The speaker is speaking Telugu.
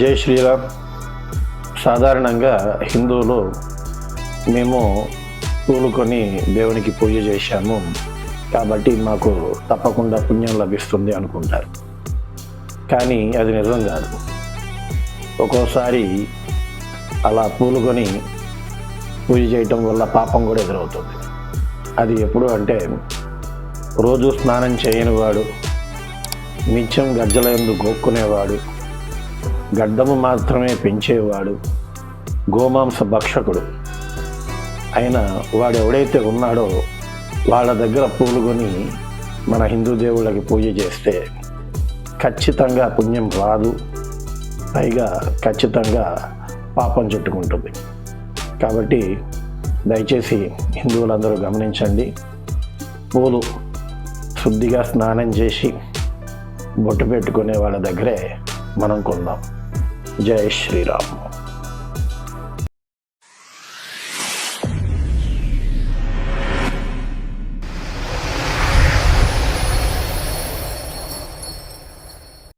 జై శ్రీరామ్. సాధారణంగా హిందువులు మేము పూలు కొని దేవునికి పూజ చేశాము. కాబట్టి మాకు తప్పకుండా పుణ్యం లభిస్తుంది అనుకుంటారు. కానీ అది నిజం కాదు. ఒక్కోసారి అలా పూలు కొని పూజ చేయటం వల్ల పాపం కూడా ఎదురవుతుంది. అది ఎప్పుడు అంటే రోజు స్నానం చేయని వాడు నిత్యం గజ్జలందు గోక్కునేవాడు గడ్డము మాత్రమే పెంచేవాడు గోమాంస భక్షకుడు. అయిన వాడు ఎవడైతే ఉన్నాడో వాళ్ళ దగ్గర పూలు కొని మన హిందూ దేవుళ్ళకి పూజ చేస్తే ఖచ్చితంగా పుణ్యం రాదు. పైగా ఖచ్చితంగా పాపం చుట్టుకుంటుంది. కాబట్టి దయచేసి హిందువులందరూ గమనించండి. పూలు శుద్ధిగా స్నానం చేసి బొట్టు పెట్టుకునే వాళ్ళ దగ్గరే మనం కొందాం. జై శ్రీరామ్